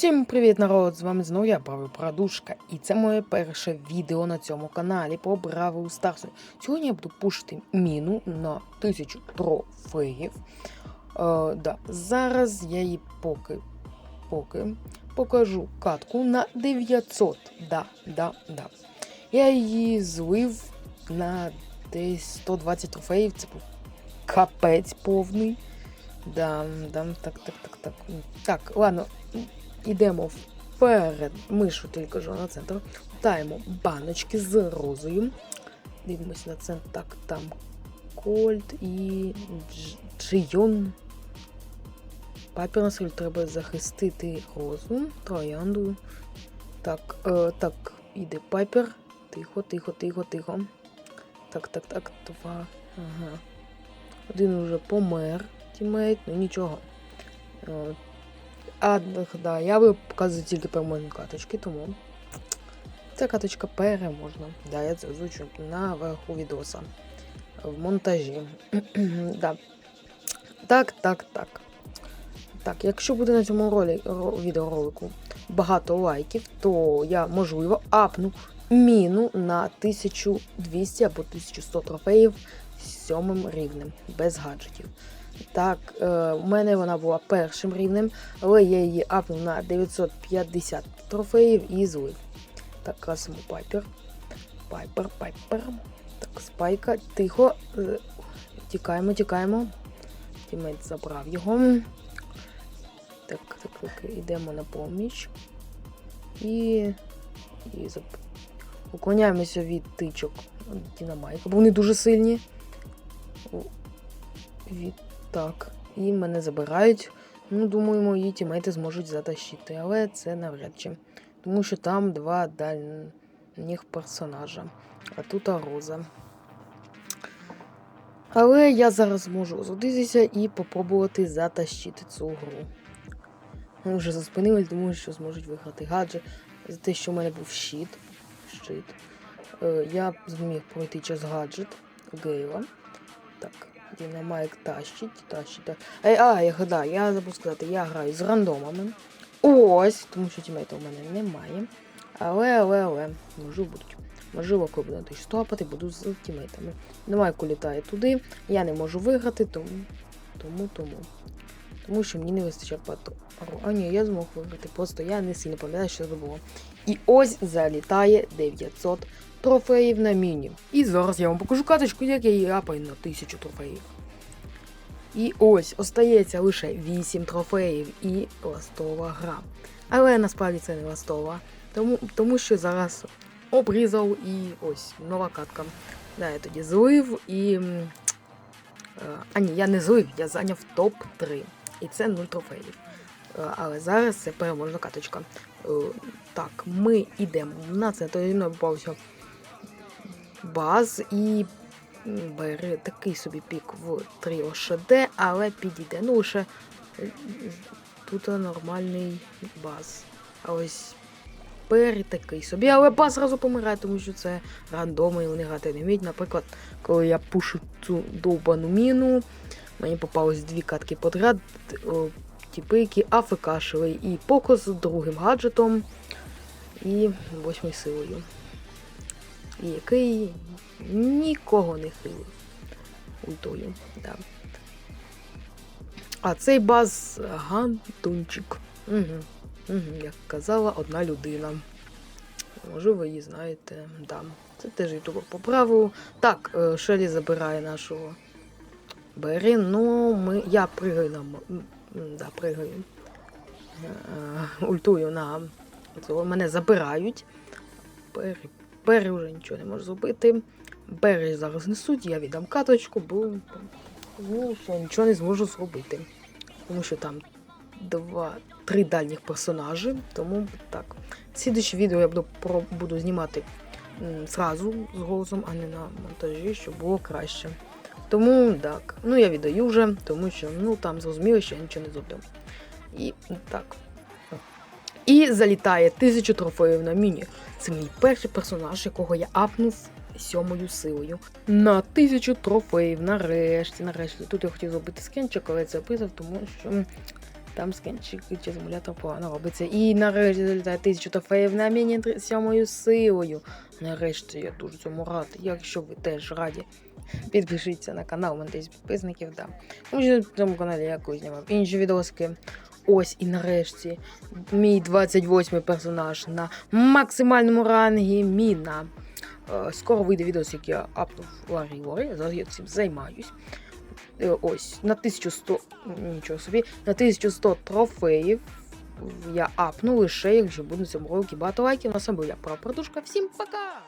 Всім привіт, народ! З вами знову я, Бравий Прадушка, і це моє перше відео на цьому каналі по Бравл Старсу. Сьогодні я буду пушити міну на 1000 трофеїв. Е, да. Зараз я її поки, поки покажу катку на 900. Да, да, да. Я її злив на десь 120 трофеїв. Це був капець повний. Да, да, так, так, так, так. Так, ладно, Ідемо вперед. Ми ж тільки ж на центр. Лутаємо баночки з розою. Дивимося на центр. Так, там Кольт і Дж- Джийон. Папір треба захистити розу, троянду. Так, е, так, іде папір. Тихо, тихо, тихо, тихо. Так, так, так, два. Ага. Один уже помер, тімейт, ну нічого. А, да, я би показую тільки переможні каточки, тому ця каточка переможна. Да, я це озвучу наверху відоса в монтажі. да. Так, так, так. Так, якщо буде на цьому ролі, ро- відеоролику багато лайків, то я, можливо, апну міну на 1200 або 1100 трофеїв з сьомим рівнем, без гаджетів. Так, е, у мене вона була першим рівнем, але я її апнув на 950 трофеїв і злив. Так, красимо пайпер. Пайпер, пайпер. Так, спайка. Тихо. Е, Тікаємо, тікаємо. Тімейт забрав його. Так, так, так, йдемо на поміч. І. І зап... уклоняємося від тичок Дінамайка, бо вони дуже сильні. Від так, і мене забирають. Ну, думаю, мої тімейти зможуть затащити, але це навряд чи. Тому що там два дальніх персонажа. А тут Роза. Але я зараз можу озудитися і попробувати затащити цю гру. Вони вже заспинились, думаю, що зможуть виграти гаджет. За те, що в мене був щит. щит. Е, я зміг пройти через гаджет Гейла. Так, Дінамайк тащить, тащить. тащить. Ей, а, я да, я забув сказати, я граю з рандомами. Ось, тому що тімейта у мене немає. Але, але, але, можливо будуть. Можливо, коли буду стопати, буду з тімейтами. Немайку літає туди, я не можу виграти, тому, тому, тому. Тому що мені не вистачає патру. А ні, я змог виграти, просто я не сильно пам'ятаю, що це було. І ось залітає 900 трофеїв на міні. І зараз я вам покажу каточку, як я її апаю на 1000 трофеїв. І ось остається лише 8 трофеїв і ластова гра. Але насправді це не ластова, тому, тому що зараз обрізав і ось нова катка. Да, я тоді злив і. е, А ні, я не злив, я зайняв топ-3. І це 0 трофеїв. Але зараз це переможна каточка. Е, Так, ми йдемо на це, мною попався баз і бере такий собі пік в 3 ОШД, але підійде. Ну, лише е, тут нормальний баз. А ось Пері такий собі, але баз зразу помирає, тому що це рандоми і вони грати не вміють. Наприклад, коли я пушу цю довбану міну, мені попались дві катки подряд, типи, які АФКшили і Поко з другим гаджетом і восьмою силою. І який нікого не хилив ультою. Да. А цей баз гантунчик. Угу. Угу, як казала одна людина. Може, ви її знаєте. Да. Це теж ютубер по праву. Так, е, Шелі забирає нашого Бері. Ну, ми... я пригаю на. Да, пригаю. Е, Ультую на. Мене забирають. Бері. Бері вже нічого не може зробити. Бері зараз несуть, я віддам каточку, бо ну, що нічого не зможу зробити. Тому що там два, три дальніх персонажі, тому так. Слідуюче відео я буду, буду знімати зразу з голосом, а не на монтажі, щоб було краще. Тому так. Ну я віддаю вже, тому що ну там зрозуміло, що я нічого не зроблю. І так. І залітає тисячу трофеїв на міні. Це мій перший персонаж, якого я апнув сьомою силою. На тисячу трофеїв, нарешті, нарешті. Тут я хотів зробити скенчик, але це описав, тому що Там скенчик чи симулятор погано робиться. І нарешті залітає тисячу трофеїв на міні сьомою силою. Нарешті я дуже цьому радий. Якщо ви теж раді, підпишіться на канал, 10 підписників, да. Тому що на цьому каналі я знімав інші відоски. Ось і нарешті мій 28-й персонаж на максимальному рангі Міна. Е, Скоро вийде відео, як я апнув Ларі Лорі, зараз я цим займаюсь. Е, Ось, на 1100, нічого собі, на 1100 трофеїв я апну лише, якщо буде на цьому роликі багато лайків. На сам був я Продушка. Всім пока!